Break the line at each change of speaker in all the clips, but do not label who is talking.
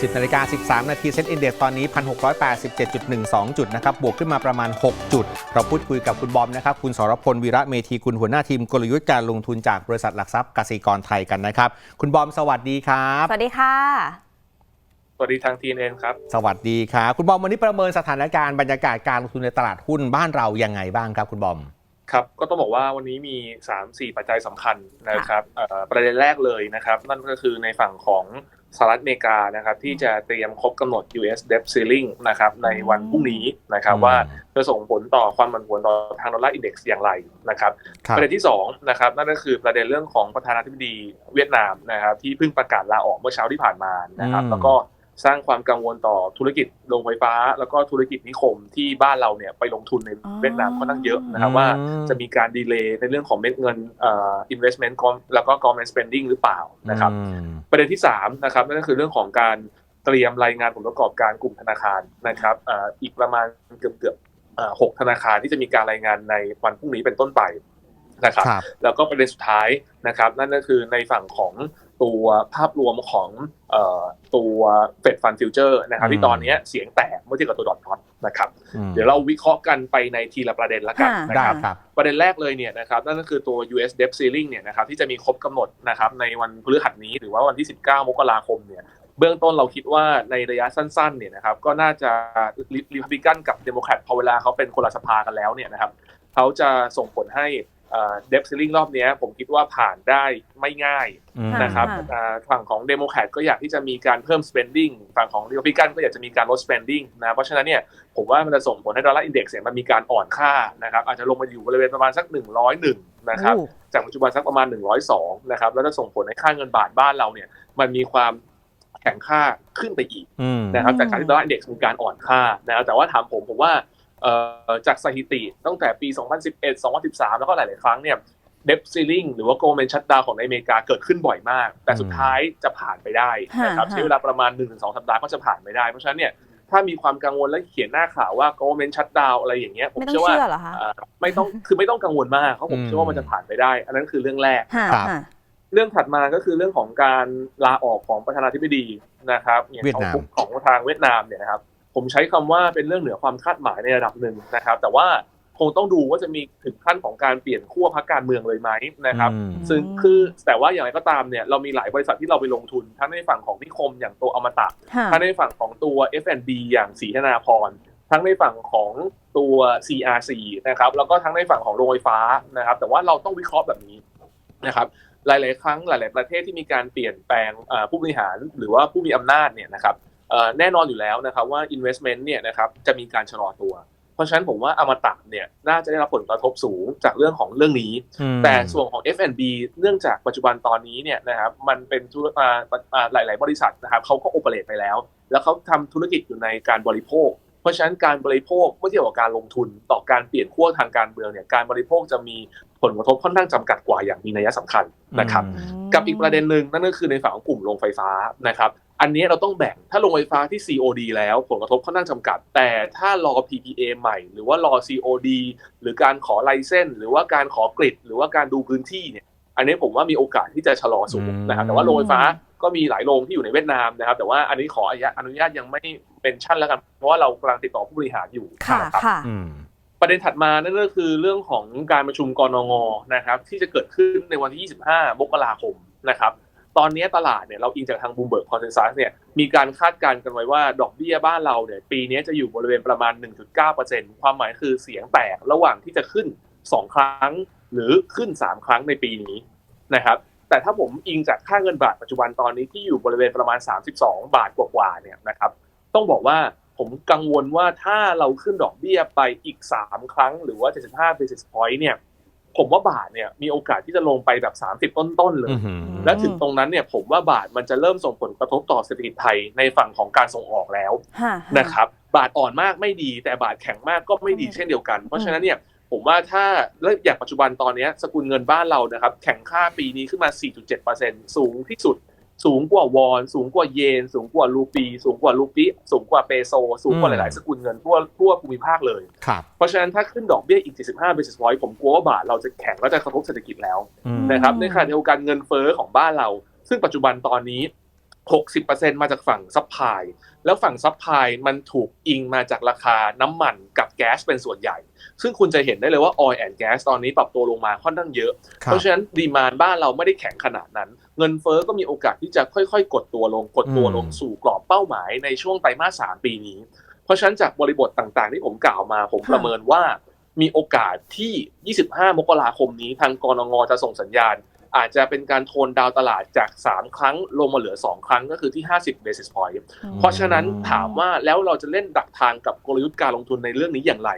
10นาฬิกา13 นาทีเซ็ตอินเด็กตอนนี้ 1,687.12 จุดนะครับ บวกขึ้นมาประมาณ 6 จุด เราพูดคุยกับคุณบอมนะครับ คุณสรพลวีระเมธีคุณหัวหน้าทีมกลยุทธ์การลงทุนจากบริษัทหลักทรัพย์กสิกรไทยกันนะครับ คุณบอมสวัสดีครับ
สวัสดีค่ะ
สวัสดีทางทีเอ็นครับ
สวัสดีครับคุณบอมวันนี้ประเมินสถานการณ์บรรยากาศการลงทุนในตลาดหุ้นบ้านเรายังไงบ้างครับ คุณบอม
ครับก็ต้องบอกว่าวันนี้มี 3-4 ปัจจัยสำคัญนะครับเอ่อประเด็นแรกเลยนะครับ นั่นก็คือในฝั่งของ สหรัฐอเมริกานะครับที่จะเตรียมครบกำหนด US debt ceiling นะครับในวันพรุ่งนี้นะครับ
อืม
ว่าจะส่งผลต่อความผันผวนต่อทางดอลลาร์อินเด็กซ์อย่างไรนะครับ
ครับ
ประเด็นที่2นะครับนั่นก็คือประเด็นเรื่องของประธานาธิบดีเวียดนามนะครับที่เพิ่งประกาศลาออกเมื่อเช้าที่ผ่านมานะครับ
อืม
แล้วก็ สร้างความกังวลต่อธุรกิจโรงไฟฟ้า แล้วก็ธุรกิจนิคมที่บ้านเราเนี่ยไปลงทุนใน
อ๋อ
เวียดนามค่อนข้างเยอะนะครับว่าจะมีการดีเลย์ในเรื่องของเม็ดเงินเอ่อ investment แล้วก็ government spending หรือเปล่านะครับ
อืม
ประเด็นที่3นะครับนั่นก็คือเรื่องของการเตรียมรายงานผลประกอบการกลุ่มธนาคารนะครับเอ่ออีกประมาณเกือบเกือบๆเอ่อหกธนาคารที่จะมีการรายงานในวันพรุ่งนี้เป็นต้นไปนะครับ
ครับ
แล้วก็ประเด็นสุดท้ายนะครับ นั่นก็คือในฝั่งของ ตัวภาพรวมของเอ่อตัวเฟดฟันฟิวเจอร์นะครับ
อืม
ที่ตอนนี้เสียงแตกเมื่อเทียบกับตัวดอทพลอตนะครับ
อืม
เดี๋ยวเราวิเคราะห์กันไปในทีละประเด็นละกัน
ค่ะ
นะ
ได้
ครับ
ครับ
ประเด็นแรกเลยเนี่ยนะครับนั่นก็คือตัว US debt ceiling เนี่ยนะครับที่จะมีครบกำหนดนะครับในวันพฤหัสนี้หรือว่าวันที่ 19 มกราคมเนี่ยเบื้องต้นเราคิดว่าในระยะสั้นๆเนี่ยนะครับก็น่าจะรีพับลิกันกับเดโมแครตพอเวลาเขาเป็นคนละสภากันแล้วเนี่ยนะครับเขาจะส่งผลให้ เดบซิลิงรอบเนี้ยผมคิดว่าผ่านได้ไม่ง่าย
อืม
นะครับ
ค่ะ
อ่าฝั่งของเดโมแครตก็อยากที่จะมีการเพิ่ม spending ฝั่งของรีพับลิกันก็อยากจะมีการลด spending นะเพราะฉะนั้นเนี่ยผมว่ามันจะส่งผลให้ดอลลาร์อินเด็กซ์เนี่ยมันมีการอ่อนค่านะครับอาจจะลงมาอยู่บริเวณประมาณสัก 101นะครับ
โอ้
จากปัจจุบันสักประมาณ 102นะครับแล้วจะส่งผลให้ค่าเงินบาทบ้านเราเนี่ยมันมีความแข็งค่าขึ้นไปอีก
อืม
นะครับ
อืม
จากการที่ดอลลาร์อินเด็กซ์มีการอ่อนค่านะครับแต่ว่าถามผมผมว่าเอ่อ จากสถิติตั้งแต่ปี 2011 2013 แล้วก็หลาย ๆ ครั้งเนี่ยเดบซิลิงหรือว่าโกลเมนชัดดาวของในอเมริกาเกิดขึ้นบ่อยมาก แต่สุดท้ายจะผ่านไปได้นะครับ
ฮะ
ใช้เวลาประมาณ 1-2 สัปดาห์ก็จะผ่านไปได้ เพราะฉะนั้นเนี่ยถ้ามีความกังวลและเขียนหน้าข่าวว่า government shutdown อะไรอย่างเงี้ยผม
ไม่ต้อง
เชื่อว่า
เชื่อเหรอคะ
อ่าไม่ต้องคือไม่ต้องกังวลมากเพราะผม
อืม
เชื่อว่ามันจะผ่านไปได้ อันนั้นคือเรื่องแรก
ค่ะ
ครับ
ค่ะ
เรื่องถัดมาก็คือเรื่องของการลาออกของประธานาธิบดีนะครับอย่าง
เวียด
ของ
นาม
ของทางเวียดนามเนี่ยนะครับ ผมใช้คำว่าเป็นเรื่องเหนือความคาดหมายในระดับหนึ่งนะครับ แต่ว่าคงต้องดูว่าจะมีถึงขั้นของการเปลี่ยนขั้วพรรคการเมืองเลยไหมนะครับ
อืม
ซึ่งคือแต่ว่าอย่างไรก็ตามเนี่ยเรามีหลายบริษัทที่เราไปลงทุน ทั้งในฝั่งของนิคมอย่างตัวอมตะ
ค่ะ
ทั้งในฝั่งของตัว F&B อย่างสีธนาพรทั้งในฝั่งของตัว CRC นะครับแล้วก็ทั้งในฝั่งของโรงไฟฟ้านะครับ แต่ว่าเราต้องวิเคราะห์แบบนี้นะครับหลาย ๆ ครั้งหลาย ๆ ประเทศที่มีการเปลี่ยนแปลงเอ่อผู้บริหารหรือว่าผู้มีอำนาจเนี่ยนะครับเอ่อ แน่นอนอยู่แล้วนะครับว่า investment เนี่ยนะครับจะมีการชะลอตัว เพราะฉะนั้นผมว่าอมตะเนี่ยน่าจะได้รับผลกระทบสูงจากเรื่องของเรื่องนี้
อืม
แต่ส่วนของ F&B เนื่องจากปัจจุบันตอนนี้เนี่ยนะครับมันเป็นธุรอ่าอ่าหลาย ๆ บริษัทนะครับเขาก็โอเปเรตไปแล้ว แล้วเขาทำธุรกิจอยู่ในการบริโภค เพราะฉะนั้นการบริโภคเมื่อเทียบกับการลงทุนต่อการเปลี่ยนขั้วทางการเมืองเนี่ยการบริโภคจะมีผลกระทบค่อนข้างจำกัดกว่าอย่างมีนัยสำคัญนะครับ
อืม
กับอีกประเด็นหนึ่งนั่นก็คือในฝั่งของกลุ่มโรงไฟฟ้านะครับ อันนี้เราต้องแบ่งถ้าโรงไฟฟ้าที่ COD แล้วผลกระทบค่อนข้างจำกัด แต่ถ้ารอ PPA ใหม่ หรือว่ารอ COD หรือการขอไลเซนส์หรือว่าการขอกริดหรือว่าการดูพื้นที่เนี่ย อันนี้ผมว่ามีโอกาสที่จะชะลอสูงนะครับ แต่ว่าโรงไฟฟ้าก็มีหลายโรงที่อยู่ในเวียดนามนะครับ แต่ว่าอันนี้ขออนุญาตยังไม่เป็นชั่นแล้วกัน เพราะว่าเรากำลังติดต่อผู้บริหารอยู่
ค่ะ
นะครับ
ค่ะ
อืม
ประเด็นถัดมานั่นก็คือเรื่องของการประชุมกรงงนะครับ ที่จะเกิดขึ้นในวันที่ 25 มกราคมนะครับ ตอนนี้ตลาดเนี่ยเราอิงจากทางบูมเบิร์กคอนเซนแซสเนี่ยมีการคาดการณ์กันไว้ว่าดอกเบี้ยบ้านเราเนี่ยปีนี้จะอยู่บริเวณประมาณ 1.9%ความหมายคือเสียงแตกระหว่างที่จะขึ้น 2 ครั้งหรือขึ้น 3 ครั้งในปีนี้นะครับแต่ถ้าผมอิงจากค่าเงินบาทปัจจุบันตอนนี้ที่อยู่บริเวณประมาณ 32 บาทกว่าๆเนี่ยนะครับต้องบอกว่าผมกังวลว่าถ้าเราขึ้นดอกเบี้ยไปอีก 3 ครั้งหรือว่า75 basis point เนี่ย ผมว่าบาทเนี่ยมีโอกาสที่จะลงไปแบบ 30 ต้นๆเลย
อืม
และถึงตรงนั้นเนี่ยผมว่าบาทมันจะเริ่มส่งผลกระทบต่อเศรษฐกิจไทยในฝั่งของการส่งออกแล้ว
ค่ะ
นะครับบาทอ่อนมากไม่ดี แต่บาทแข็งมากก็ไม่ดีเช่นเดียวกัน เพราะฉะนั้นเนี่ยผมว่าถ้าแล้วอย่างปัจจุบันตอนเนี้ยสกุลเงินบ้านเรานะครับแข็งค่าปีนี้ขึ้นมา 4.7%สูงที่สุด สูงกว่าวอนสูงกว่าเยน สูงกว่ารูปี สูงกว่ารูปีสูงกว่าเปโซ สูงกว่าหลาย ๆ สกุลเงินทั่วทั่วภูมิภาคเลย
ครับ
เพราะฉะนั้นถ้าขึ้นดอกเบี้ยอีก75 basis point ผมกลัวว่าบาทเราจะแข็งและจะกระทบเศรษฐกิจแล้ว
อืม
นะครับ
อืม
ในขณะเดียวกันเงินเฟ้อของบ้านเรา ซึ่งปัจจุบันตอนนี้ 60%มาจากฝั่งซัพพลายแล้วฝั่งซัพพลายมันถูกอิงมาจากราคาน้ำมันกับแก๊สเป็นส่วนใหญ่ ซึ่งคุณจะเห็นได้เลยว่า oil and gas ตอนนี้ปรับตัวลงมาค่อนข้างเยอะ
ครั
เพ
บ
ราะฉะนั้นดีมานบ้านเราไม่ได้แข็งขนาดนั้น เงินเฟ้อก็มีโอกาสที่จะค่อยๆ กดตัวลงกดตัวลง
อืม
สู่กรอบเป้าหมายในช่วงไตรมาสสามปีนี้ เพราะฉะนั้นจากบริบทต่างๆ ที่ผมกล่าวมา ผม
ค่ะ
ประเมินว่ามีโอกาสที่ 25 มกราคมนี้ทางกรงจะส่งสัญญาณ อาจจะเป็นการโทนดาวตลาดจาก 3 ครั้งลงมาเหลือ 2 ครั้งก็คือที่ 50 basis point เพราะฉะนั้นถามว่าแล้วเราจะเล่นดักทางกับกลยุทธ์การลงทุนในเรื่องนี้อย่างไร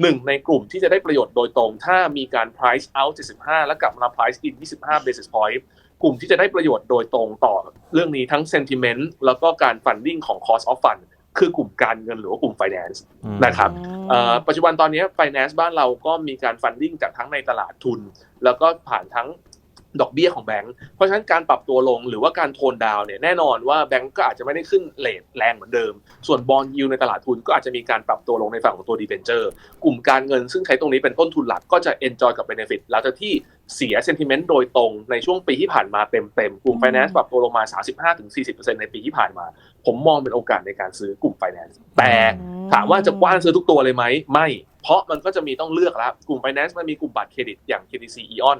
หนึ่งในกลุ่มที่จะได้ประโยชน์โดยตรง ถ้ามีการ price out 75 แล้วกลับมา price in 25 basis point กลุ่มที่จะได้ประโยชน์โดยตรงต่อเรื่องนี้ทั้ง sentiment แล้วก็การ funding ของ cost of fund คือกลุ่มการเงินหรือว่ากลุ่ม finance
อืม
นะครับเอ่อปัจจุบันตอนนี้ finance บ้านเราก็มีการ funding จากทั้งในตลาดทุน แล้วก็ผ่านทั้ง ดอกเบี้ยของแบงก์เพราะฉะนั้นการปรับตัวลงหรือว่าการโทนดาวน์เนี่ยแน่นอนว่าแบงก์ก็อาจจะไม่ได้ขึ้นเลทแรงเหมือนเดิม ส่วนบอลยูในตลาดทุนก็อาจจะมีการปรับตัวลงในฝั่งของตัวดีเบนเจอร์ กลุ่มการเงินซึ่งใช้ตรงนี้เป็นต้นทุนหลักก็จะ enjoy กับ benefit หลังจากที่เสีย sentiment โดยตรงในช่วงปีที่ผ่านมาเต็มๆ กลุ่ม finance ปรับตัวลงมา 35-40%ในปีที่ผ่านมา ผมมองเป็นโอกาสในการซื้อกลุ่ม finance แต่ถามว่าจะกว้านซื้อทุกตัวเลยไหมไม่ เพราะมันก็จะมีต้องเลือกแล้วกลุ่ม finance มันมีกลุ่มบัตรเครดิตอย่าง KTC Eon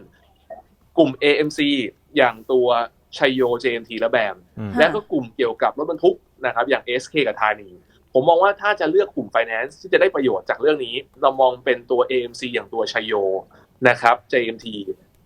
กลุ่ม AMC อย่างตัวชัยโย JMT และแบม
อืม
และก็กลุ่มเกี่ยวกับรถบรรทุกนะครับอย่าง SK กับธานี ผมมองว่าถ้าจะเลือกกลุ่ม finance ที่จะได้ประโยชน์จากเรื่องนี้ เรามองเป็นตัว AMC อย่างตัวชัยโยนะครับ JMT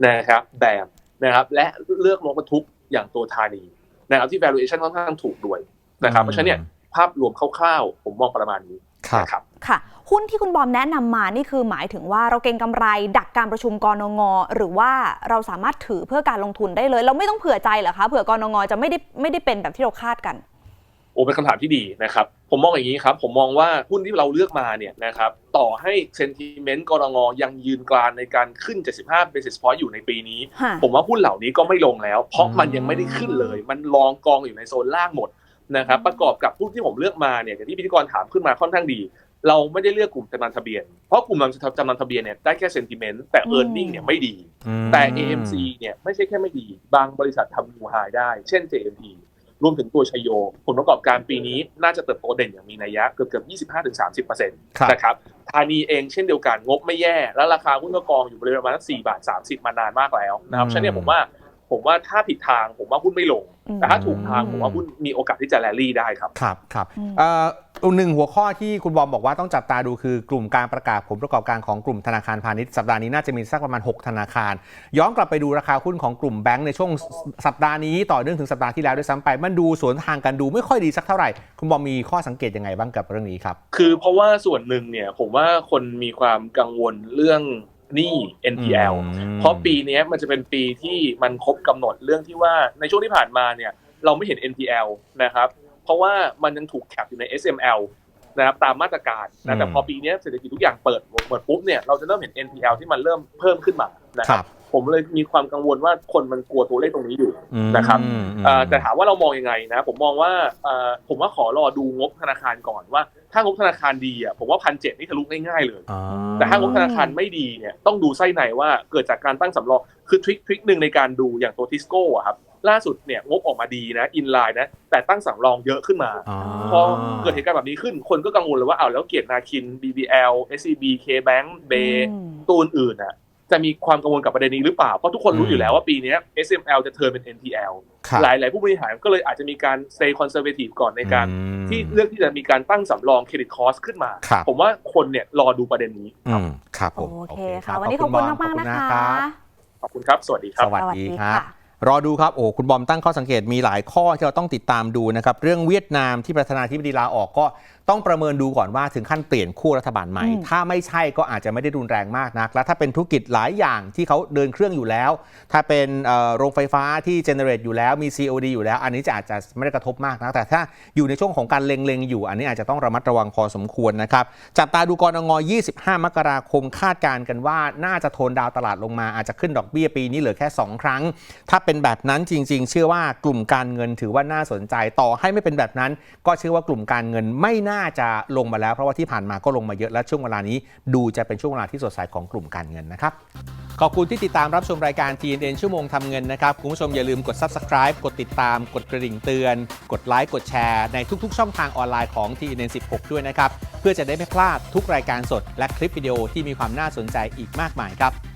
นะครับแบมนะครับและเลือกรถบรรทุกอย่างตัวธานีนะครับที่ valuation ค่อนข้างถูกด้วยนะครับเพราะฉะนั้นเนี่ยภาพรวมคร่าวๆ ผมมองประมาณนี้
ครับ
นะครับ
ค่ะ หุ้นที่คุณบอมแนะนำมานี่คือหมายถึงว่าเราเก็งกำไรดักการประชุมกรงงหรือว่าเราสามารถถือเพื่อการลงทุนได้เลย เราไม่ต้องเผื่อใจเหรอคะเผื่อกรงงจะไม่ได้ไม่ได้เป็นแบบที่เราคาดกัน
โอ้เป็นคำถามที่ดีนะครับผมมองอย่างนี้ครับผมมองว่าหุ้นที่เราเลือกมาเนี่ยนะครับต่อให้เซนติเมนต์กรงยังยืนกรานในการขึ้น 75 basis point อยู่ในปีนี้
ค่ะ
ผมว่าหุ้นเหล่านี้ก็ไม่ลงแล้ว เพราะมันยังไม่ได้ขึ้นเลย มันลองกองอยู่ในโซนล่างหมดนะครับประกอบกับหุ้นที่ผมเลือกมาเนี่ยอย่างที่พิธีกรถามขึ้นมาค่อนข้างดี เราไม่ได้เลือกกลุ่มจำนำทะเบียน เพราะกลุ่มจำนำทะเบียนเนี่ยได้แค่เซนติเมนต์แต่
อืม
e a r n i n g เนี่ยไม่ดี
อืม
แต่ AMC เนี่ยไม่ใช่แค่ไม่ดี บางบริษัททำ new high ได้ เช่น JMP รวมถึงตัวชัยโย ผลประกอบการปีนี้น่าจะเติบโตเด่นอย่างมีนัยยะเกือบเกือบ 25-30%
ครับ
นะครับธานีเองเช่นเดียวกันงบไม่แย่ แล้วราคาหุ้นก็กองอยู่บริเวณประมาณ4บาท 30 มานานมากแล้วนะครับ
อืม
ฉะนั้นเนี่ยผมว่า ผมว่าถ้าผิดทางผมว่าหุ้นไม่ลง
อืม
แต่ถ้าถูกทางผมว่าหุ้นมีโอกาสที่จะแรลลี่ได้ครับ
ครับครับ
อืม
เอ่อหนึ่งหัวข้อที่คุณบอมบอกว่าต้องจับตาดูคือกลุ่มการประกาศผลประกอบการของกลุ่มธนาคารพาณิชย์สัปดาห์นี้น่าจะมีสักประมาณ 6 ธนาคาร ย้อนกลับไปดูราคาหุ้นของกลุ่มแบงก์ในช่วงสัปดาห์นี้ต่อเนื่องถึงสัปดาห์ที่แล้วด้วยซ้ำไป มันดูสวนทางกันดูไม่ค่อยดีสักเท่าไหร่ คุณบอมมีข้อสังเกตยังไงบ้างกับเรื่องนี้ครับ
คือเพราะว่าส่วนหนึ่งเนี่ยผมว่าคนมีความกังวลเรื่อง หนี้ NPL เพราะปีเนี้ยมันจะเป็นปีที่มันครบกำหนดเรื่องที่ว่าในช่วงที่ผ่านมาเนี่ยเราไม่เห็น NPL นะครับ เพราะว่ามันยังถูกแคปอยู่ใน SML นะครับตามมาตรการนะแต่
อืม
พอปีเนี้ยเศรษฐกิจทุกอย่างเปิดเปิดปุ๊บเนี่ยเราจะเริ่มเห็น NPL ที่มันเริ่มเพิ่มขึ้นมานะค
ค
รั
รับบ
ผมเลยมีความกังวลว่าคนมันกลัวตัวเลขตรงนี้อยู่
อืม
นะครับ
อืม
เอ่อแต่ถามว่าเรามองยังไงนะผมมองว่าเอ่อผมว่าขอรอดูงบธนาคารก่อนว่า ถ้างบธนาคารดีอะผมว่าพันเจ็ดนี่ทะลุง่ายๆเลย
อ่า
แต่ถ้างบธนาคารไม่ดีเนี่ยต้องดูไส้ในว่าเกิดจากการตั้งสำรองคือทริคทริคหนึ่งในการดูอย่างตัวทิสโก้อะครับล่าสุดเนี่ยงบออกมาดีนะอินไลน์นะแต่ตั้งสำรองเยอะขึ้นมาาพอเกิดเหตุการณ์แบบนี้ขึ้น คนก็กังวลเลยว่าอ้าวแล้วเกียรตินาคิน BBL SCB KBank เบ
อืม
ตัวอื่นๆอะจะมีความกังวลกับประเด็นนี้หรือเปล่า เพราะทุกคนรู้
อืม
อยู่แล้วว่าปีเนี้ย SML จะเทิร์นเป็น NPL
ครับ
หลายหลายๆผู้บริหารก็เลยอาจจะมีการ stay conservative ก่อนในการ
อืม
ที่เลือกที่จะมีการตั้งสำรองเครดิตคอสขึ้นมา
ครับ
ผมว่าคนเนี่ยรอดูประเด็นนี้
อืมครับผม
โอเค
รั
ค่ะ
บ
วันนี้ขอบคุณ
บ
มากๆนะคะ
รับ
ขอบคุณครับ สวัสดีครับ
สวัสดีครับ
ค่ะ
รอดูครับโอ้คุณบอมตั้งข้อสังเกตมีหลายข้อที่เราต้องติดตามดูนะครับ เรื่องเวียดนามที่ประธานาธิบดีลาออกก็ ต้องประเมินดูก่อนว่าถึงขั้นเปลี่ยนคู่รัฐบาลใหม่
อืม
ถ้าไม่ใช่ก็อาจจะไม่ได้รุนแรงมากนัก และถ้าเป็นธุรกิจหลายอย่างที่เขาเดินเครื่องอยู่แล้ว ถ้าเป็นเอ่อโรงไฟฟ้าที่เจเนเรตอยู่แล้วมี COD อยู่แล้ว อันนี้จะอาจจะไม่ได้กระทบมากนะแต่ถ้าอยู่ในช่วงของการเล็งๆอยู่ อันนี้อาจจะต้องระมัดระวังพอสมควรนะครับจับตาดูกรง25 มกราคมคาดการณ์กันว่าน่าจะโทนดาวตลาดลงมาอาจจะขึ้นดอกเบี้ยปีนี้เหลือแค่ 2 ครั้ง ถ้าเป็นแบบนั้นจริง ๆ เชื่อว่ากลุ่มการเงินถือว่าน่าสนใจต่อให้ไม่เป็นแบบนั้น ก็เชื่อว่ากลุ่มการเงินไม่น่าน่าจะลงมาแล้วเพราะว่าที่ผ่านมาก็ลงมาเยอะและช่วงเวลานี้ ดูจะเป็นช่วงเวลาที่สดใสของกลุ่มการเงินนะครับขอบคุณที่ติดตามรับชมรายการ TNN ชั่วโมงทำเงินนะครับ คุณผู้ชมอย่าลืมกด Subscribe กดติดตาม กดกระดิ่งเตือน กดไลค์กดแชร์ ในทุกๆ ช่องทางออนไลน์ของ TNN 16 ด้วยนะครับ เพื่อจะได้ไม่พลาดทุกรายการสด และคลิปวิดีโอที่มีความน่าสนใจอีกมากมายครับ